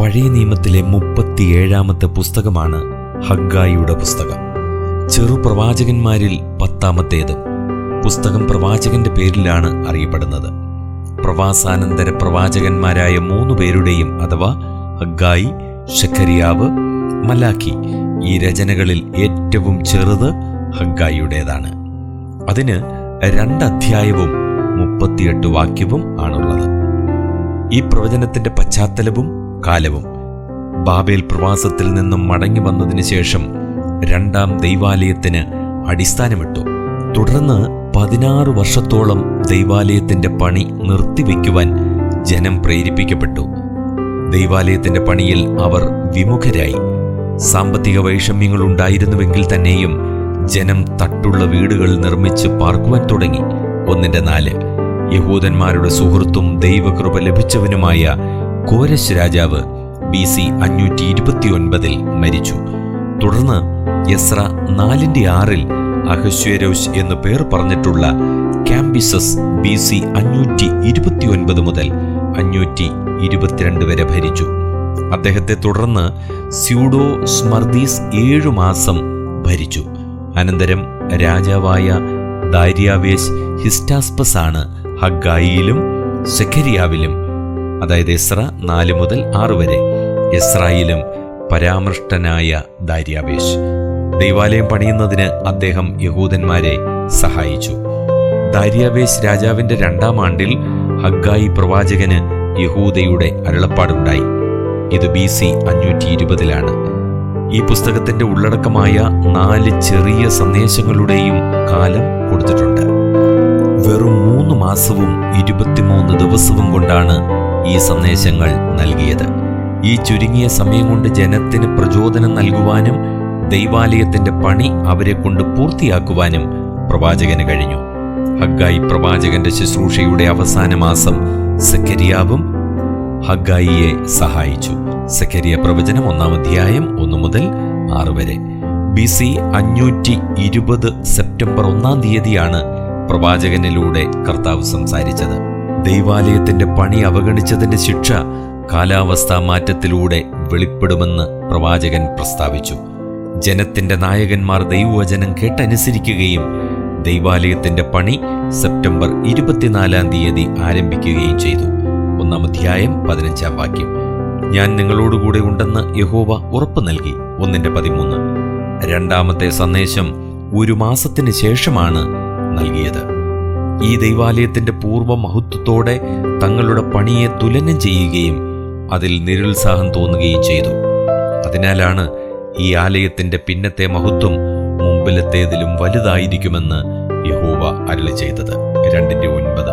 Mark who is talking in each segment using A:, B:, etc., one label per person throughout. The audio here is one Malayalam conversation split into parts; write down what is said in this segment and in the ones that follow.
A: പഴയ നിയമത്തിലെ മുപ്പത്തിയേഴാമത്തെ പുസ്തകമാണ് ഹഗ്ഗായിയുടെ പുസ്തകം. ചെറുപ്രവാചകന്മാരിൽ പത്താമത്തേതും. പുസ്തകം പ്രവാചകന്റെ പേരിലാണ് അറിയപ്പെടുന്നത്. പ്രവാസാനന്തര പ്രവാചകന്മാരായ മൂന്ന് പേരുടെയും അഥവാ ഹഗ്ഗായി ഷക്കരിയാവ് മലാഖി ഈ രചനകളിൽ ഏറ്റവും ചെറുത് ഹഗ്ഗായിയുടേതാണ്. അതിന് രണ്ടധ്യായവും മുപ്പത്തിയെട്ട് വാക്യവും ആണുള്ളത്. ഈ പ്രവചനത്തിന്റെ പശ്ചാത്തലവും കാലവും ബാബേൽ പ്രവാസത്തിൽ നിന്നും മടങ്ങി വന്നതിന് ശേഷം രണ്ടാം ദൈവാലയത്തിന് അടിസ്ഥാനമിട്ടു. തുടർന്ന് പതിനാറ് വർഷത്തോളം ദൈവാലയത്തിന്റെ പണി നിർത്തിവെക്കുവാൻ ജനം പ്രേരിപ്പിക്കപ്പെട്ടു. ദൈവാലയത്തിന്റെ പണിയിൽ അവർ വിമുഖരായി. സാമ്പത്തിക വൈഷമ്യങ്ങൾ ഉണ്ടായിരുന്നുവെങ്കിൽ തന്നെയും ജനം തട്ടുള്ള വീടുകൾ നിർമ്മിച്ച് പാർക്കുവാൻ തുടങ്ങി. ഒന്നിന്റെ നാല് യഹൂദന്മാരുടെ സുഹൃത്തും ദൈവകൃപ ലഭിച്ചവനുമായ കോരശ് രാജാവ് ബി സി അഞ്ഞൂറ്റി ഇരുപത്തിയൊൻപതിൽ മരിച്ചു. തുടർന്ന് യസ്ര നാലിന്റെ ആറിൽ അഹശ്വരോഷ് എന്ന് പേർ പറഞ്ഞിട്ടുള്ള ക്യാമ്പിസസ് ബി സി അഞ്ഞൂറ്റി ഇരുപത്തിയൊൻപത് മുതൽ അഞ്ഞൂറ്റി ഇരുപത്തിരണ്ട് വരെ ഭരിച്ചു. അദ്ദേഹത്തെ തുടർന്ന് സ്യൂഡോ സ്മർദീസ് ഏഴു മാസം ഭരിച്ചു. അനന്തരം രാജാവായ ദാര്യാവേശ് ഹിസ്റ്റാസ്പസ് ആണ് ഹഗായിയിലും സെഖരിയാവിലും അതായത് എസ്ര നാല് മുതൽ ആറ് വരെ. എസ്രായിലും പരാമൃഷ്ടനായ ദാര്യാവേശ്. ദൈവാലയം പണിയുന്നതിന് അദ്ദേഹം യഹൂദന്മാരെ സഹായിച്ചു. ദാര്യാവേശ് രാജാവിന്റെ രണ്ടാം ആണ്ടിൽ ഹഗ്ഗായി പ്രവാചകന് യഹൂദയുടെ അരുളപ്പാടുണ്ടായി. ഇത് ബി സി അഞ്ഞൂറ്റി ഇരുപതിലാണ് ഈ പുസ്തകത്തിന്റെ ഉള്ളടക്കമായ നാല് ചെറിയ സന്ദേശങ്ങളുടെയും കാലം കൊടുത്തിട്ടുണ്ട്. വെറും മൂന്ന് മാസവും ഇരുപത്തിമൂന്ന് ദിവസവും കൊണ്ടാണ് ഈ സന്ദേശങ്ങൾ നൽകിയത്. ഈ ചുരുങ്ങിയ സമയം കൊണ്ട് ജനത്തിന് പ്രചോദനം നൽകുവാനും ദൈവാലയത്തിന്റെ പണി അവരെ കൊണ്ട് പൂർത്തിയാക്കുവാനും പ്രവാചകന് കഴിഞ്ഞു. ഹഗ്ഗായി പ്രവാചകന്റെ ശുശ്രൂഷയുടെ അവസാന മാസം സക്കരിയാവും ഹഗ്ഗായിയെ സഹായിച്ചു. സക്കരിയ പ്രവചനം ഒന്നാം അധ്യായം ഒന്നു മുതൽ ആറ് വരെ. ബി സി അഞ്ഞൂറ്റി ഇരുപത് സെപ്റ്റംബർ ഒന്നാം തീയതിയാണ് പ്രവാചകനിലൂടെ കർത്താവ് സംസാരിച്ചത്. ദൈവാലയത്തിന്റെ പണി അവഗണിച്ചതിന്റെ ശിക്ഷ കാലാവസ്ഥാ മാറ്റത്തിലൂടെ വെളിപ്പെടുമെന്ന് പ്രവാചകൻ പ്രസ്താവിച്ചു. ജനത്തിന്റെ നായകന്മാർ ദൈവവചനം കേട്ടനുസരിക്കുകയും ദൈവാലയത്തിന്റെ പണി സെപ്റ്റംബർ ഇരുപത്തിനാലാം തീയതി ആരംഭിക്കുകയും ചെയ്തു. ഒന്നാം അധ്യായം പതിനഞ്ചാം വാക്യം. ഞാൻ നിങ്ങളോടുകൂടെ ഉണ്ടെന്ന് യഹോവ ഉറപ്പു നൽകി. ഒന്നിന്റെ പതിമൂന്ന്. രണ്ടാമത്തെ സന്ദേശം ഒരു മാസത്തിന് ശേഷമാണ് നൽകിയത്. ഈ ദൈവാലയത്തിന്റെ പൂർവ മഹത്വത്തോടെ തങ്ങളുടെ പണിയെ തുലനം ചെയ്യുകയും അതിൽ നിരുത്സാഹം തോന്നുകയും ചെയ്തു. അതിനാലാണ് ഈ ആലയത്തിന്റെ പിന്നത്തെ മഹത്വം മുമ്പിലത്തേതിലും വലുതായിരിക്കുമെന്ന് യഹോവ അരളി ചെയ്തത്. രണ്ടിന്റെ ഒൻപത്.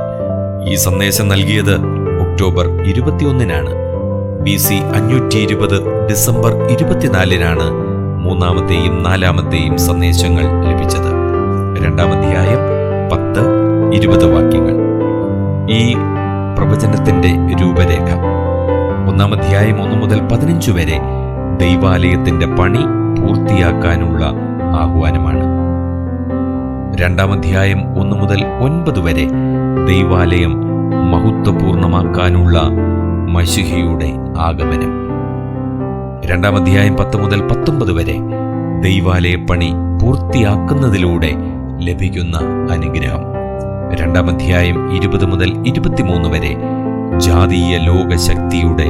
A: ഈ സന്ദേശം നൽകിയത് ഒക്ടോബർ ഇരുപത്തിയൊന്നിനാണ്. ബി സി അഞ്ഞൂറ്റി ഇരുപത് ഡിസംബർ ഇരുപത്തിനാലിനാണ് മൂന്നാമത്തെയും നാലാമത്തെയും സന്ദേശങ്ങൾ ലഭിച്ചത്. രണ്ടാമധ്യായം പത്ത് ഇരുപത് വാക്യങ്ങൾ. ഈ പ്രവചനത്തിന്റെ രൂപരേഖ. ഒന്നാം അധ്യായം ഒന്ന് മുതൽ പതിനഞ്ച് വരെ ദൈവാലയത്തിന്റെ പണി പൂർത്തിയാക്കാനുള്ള ആഹ്വാനമാണ്. രണ്ടാം അധ്യായം ഒന്ന് മുതൽ ഒൻപത് വരെ ദൈവാലയം മഹത്വപൂർണമാക്കാനുള്ള മഷിഹയുടെ ആഗമനം. രണ്ടാം അധ്യായം പത്ത് മുതൽ പത്തൊമ്പത് വരെ ദൈവാലയ പണി പൂർത്തിയാക്കുന്നതിലൂടെ ലഭിക്കുന്ന അനുഗ്രഹം. രണ്ടാം അധ്യായം ഇരുപത് മുതൽ ഇരുപത്തിമൂന്ന് വരെ. ജാതീയ ലോകശക്തിയുടെ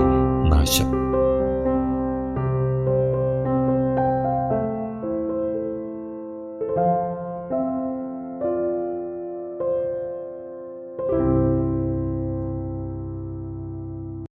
A: നാശം.